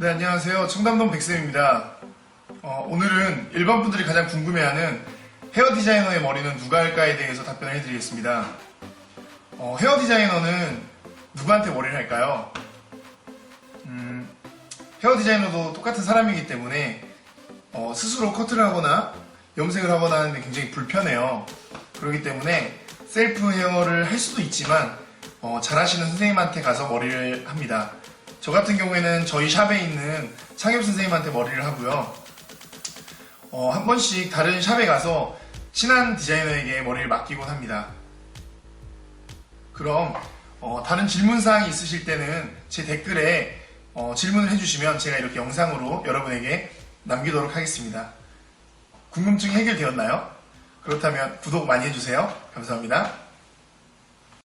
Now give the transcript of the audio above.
네, 안녕하세요. 청담동 백쌤입니다. 어, 오늘은 일반 분들이 가장 궁금해하는 헤어 디자이너의 머리는 누가 할까에 대해서 답변을 해드리겠습니다. 어, 헤어 디자이너는 누구한테 머리를 할까요? 음, 헤어 디자이너도 똑같은 사람이기 때문에 어, 스스로 커트를 하거나 염색을 하거나 하는데 굉장히 불편해요. 그렇기 때문에 셀프 헤어를 할 수도 있지만 어, 잘하시는 선생님한테 가서 머리를 합니다. 저 같은 경우에는 저희 샵에 있는 창엽 선생님한테 머리를 하고요. 어, 한 번씩 다른 샵에 가서 친한 디자이너에게 머리를 맡기곤 합니다. 그럼 어, 다른 질문 사항이 있으실 때는 제 댓글에 어, 질문을 해주시면 제가 이렇게 영상으로 여러분에게 남기도록 하겠습니다. 궁금증이 해결되었나요? 그렇다면 구독 많이 해주세요. 감사합니다.